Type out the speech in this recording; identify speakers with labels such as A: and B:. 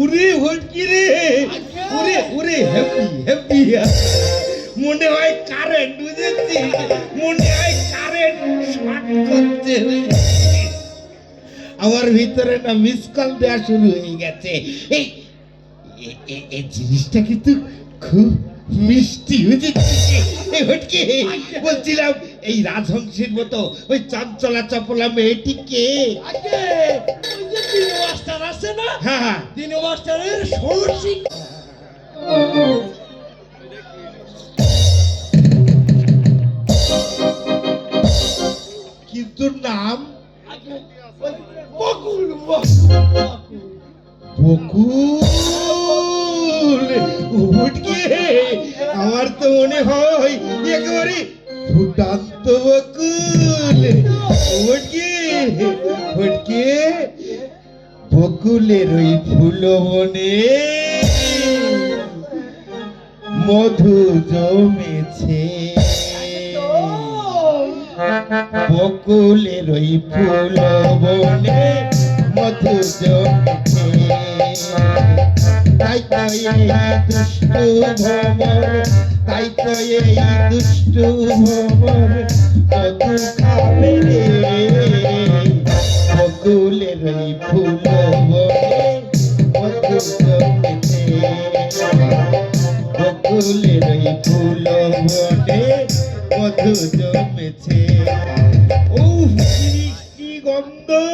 A: উরে ভটকি রে উরে উরে happy happy মনে হয় কারেন্ট বুঝেছি মনে হয় কারেন্ট শর্ট করছে আমার ভিতরে না মিস কল দেওয়া শুরু হয়ে গেছে। এই জিনিসটা কিন্তু খুব মিষ্টি এই হটকে বলছিলাম এই রাজহংসীর মতো ওই চঞ্চলা চপলা মেয়েটি কে?
B: তিন মাস্টার আছে না?
A: হ্যাঁ। হ্যাঁ
B: তিন মাস্টারের ষোড়শী
A: কিন্তু নাম?
B: বকুল বকুল।
A: উঠকে আমার তো মনে হয় একেবারে ফুটান্ত বকুল। উঠকে উঠকে বকুলের ওই ফুল মনে মধু জমেছে। বকুলের ওই ফুল বনে মধু তাই তো এই দুষ্টু ভ্রমর তাই তো এই দুষ্টু ভ্রমর মধু খাবে বকুলের ওই ফুল বনে মধু বকুলের ওই ফুল বনে মধু জমেছে। No.